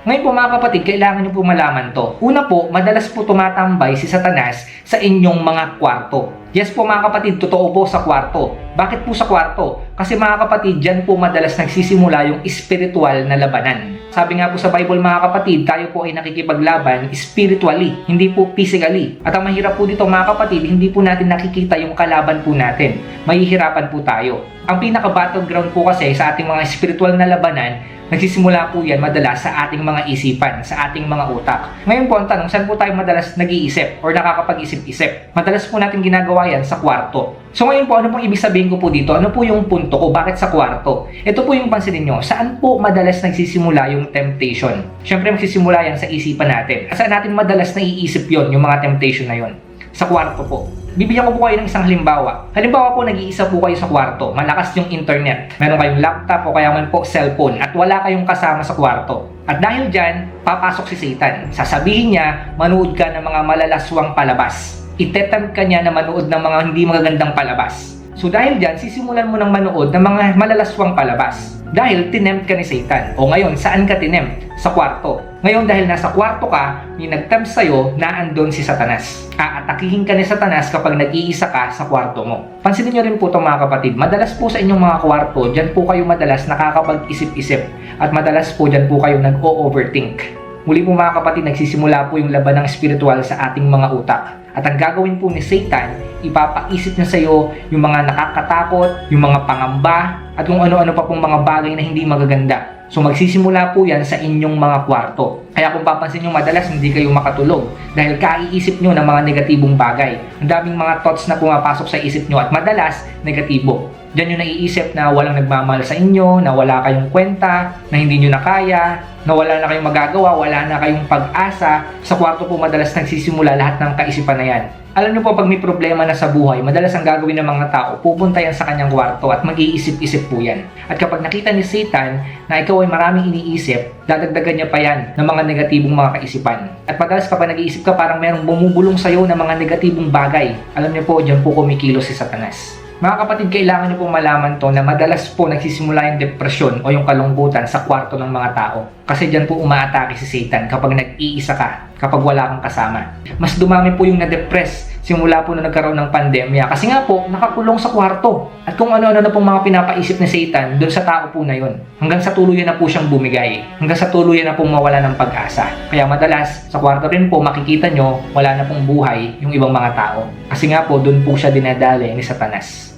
Ngayon po mga kapatid, kailangan nyo po malaman to. Una po, madalas po tumatambay si Satanas sa inyong mga kwarto. Yes po mga kapatid, totoo po sa kwarto. Bakit po sa kwarto? Kasi mga kapatid, dyan po madalas nagsisimula yung spiritual na labanan. Sabi nga po sa Bible mga kapatid, tayo po ay nakikipaglaban spiritually, hindi po physically. At ang mahirap po dito mga kapatid, hindi po natin nakikita yung kalaban po natin. Mahihirapan po tayo. Ang pinaka battleground po kasi sa ating mga spiritual na labanan, nagsisimula po yan madalas sa ating mga isipan, sa ating mga utak. Ngayon po ang tanong, saan po tayo madalas nag-iisip or nakakapag-isip-isip? Madalas po natin ginagawa yan sa kwarto. So ngayon po, ano pong ibig sabihin ko po dito? Ano po yung punto ko? Bakit sa kwarto? Ito po yung pansinin nyo. Saan po madalas nagsisimula yung temptation? Siyempre magsisimula yan sa isipan natin. Saan natin madalas naiisip yon yung mga temptation na yon? Sa kwarto po. Bibigyan ko po kayo ng isang halimbawa. Halimbawa po, nag-iisa po kayo sa kwarto. Malakas yung internet. Meron kayong laptop o kaya man po cellphone at wala kayong kasama sa kwarto. At dahil dyan, papasok si Satan. Sasabihin niya, manood ka ng mga malalaswang palabas. Itetempt ka niya na manood ng mga hindi magagandang palabas. So dahil dyan, sisimulan mo ng manood ng mga malalaswang palabas. Dahil tinempt ka ni Satan. O ngayon, saan ka tinempt? Sa kwarto. Ngayon dahil nasa kwarto ka, yung nagtempt sa'yo, naandun si Satanas. Aatakihin ka ni Satanas kapag nag-iisa ka sa kwarto mo. Pansinin nyo rin po ito mga kapatid, madalas po sa inyong mga kwarto, dyan po kayo madalas nakakapag-isip-isip. At madalas po dyan po kayo nag-o-overthink. Muli po mga kapatid, nagsisimula po yung laban ng spiritual sa ating mga utak. At ang gagawin po ni Satan, ipapaisip niya sa iyo yung mga nakakatakot, yung mga pangamba, at kung ano-ano pa pong mga bagay na hindi magaganda. So magsisimula po yan sa inyong mga kwarto. Kaya kung papansin nyo, madalas hindi kayo makatulog dahil kaiisip nyo ng mga negatibong bagay. Ang daming mga thoughts na pumapasok sa isip nyo at madalas negatibo. Diyan nyo naiisip na walang nagmamahal sa inyo, na wala kayong kwenta, na hindi nyo na kaya, na wala na kayong magagawa, wala na kayong pag-asa. Sa kwarto po madalas nagsisimula lahat ng kaisipan na yan. Alam nyo po pag may problema na sa buhay, madalas ang gagawin ng mga tao, pupunta yan sa kanyang kwarto at mag-iisip-isip po yan. At kapag nakita ni Satan na ikaw ay maraming iniisip, dadagdagan niya pa yan ng mga negatibong mga kaisipan. At madalas kapag nag-iisip ka, parang merong bumubulong sa'yo ng mga negatibong bagay. Alam niyo po, dyan po kumikilos si Satanas. Mga kapatid, kailangan niyo pong malaman to na madalas po nagsisimula yung depresyon o yung kalungkutan sa kwarto ng mga tao. Kasi dyan po umaatake si Satan kapag nag-iisa ka, kapag wala kang kasama. Mas dumami po yung na-depress simula po na nagkaroon ng pandemya. Kasi nga po, nakakulong sa kwarto. At kung ano-ano na pong mga pinapaisip ni Satan doon sa tao po na yon. Hanggang sa tuluyan na po siyang bumigay. Hanggang sa tuluyan na pong mawala ng pag-asa. Kaya madalas, sa kwarto rin po, makikita nyo, wala na pong buhay yung ibang mga tao. Kasi nga po, doon po siya dinadali ni Satanas.